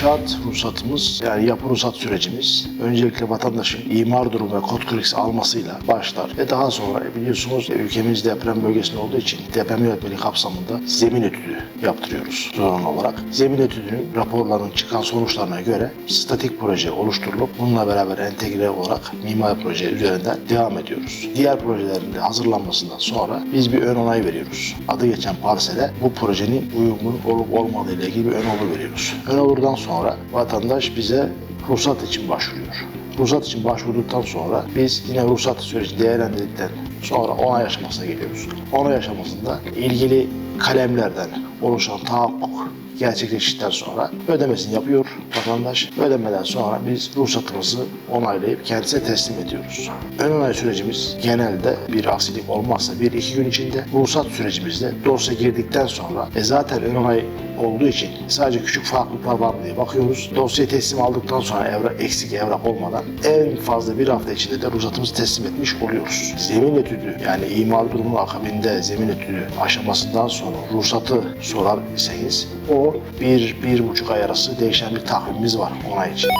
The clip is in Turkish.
İnşaat ruhsatımız yani yapı ruhsat sürecimiz öncelikle vatandaşın imar durumu ve kod kırıksı almasıyla başlar ve daha sonra biliyorsunuz ülkemiz deprem bölgesinde olduğu için deprem yönetmeliği kapsamında zemin etüdü yaptırıyoruz zorunlu olarak. Zemin etüdünün raporlarının çıkan sonuçlarına göre statik proje oluşturulup bununla beraber entegre olarak mimari proje üzerinden devam ediyoruz. Diğer projelerin de hazırlanmasından sonra biz bir ön onay veriyoruz. Adı geçen parsele bu projenin uygun olup olmadığı ile ilgili bir ön olur veriyoruz. Ön olurdan sonra vatandaş bize ruhsat için başvuruyor. Ruhsat için başvurduktan sonra biz yine ruhsat süreci değerlendirdikten sonra onay aşamasına geliyoruz. Onay aşamasında ilgili kalemlerden oluşan tahakkuk gerçekleştikten sonra ödemesini yapıyor vatandaş. Ödemeden sonra biz ruhsatımızı onaylayıp kendisine teslim ediyoruz. Ön onay sürecimiz genelde bir aksilik olmazsa bir iki gün içinde ruhsat sürecimizde dosya girdikten sonra e zaten ön onay olduğu için sadece küçük farklılıklar var diye bakıyoruz. Dosyayı teslim aldıktan sonra evrak, eksik evrak olmadan en fazla bir hafta içinde de ruhsatımızı teslim etmiş oluyoruz. Zemin etüdü yani imar durumunun akabinde zemin etüdü aşamasından sonra ruhsatı sorar iseniz o bir, bir buçuk ay arası değişen bir takvimimiz var onay için.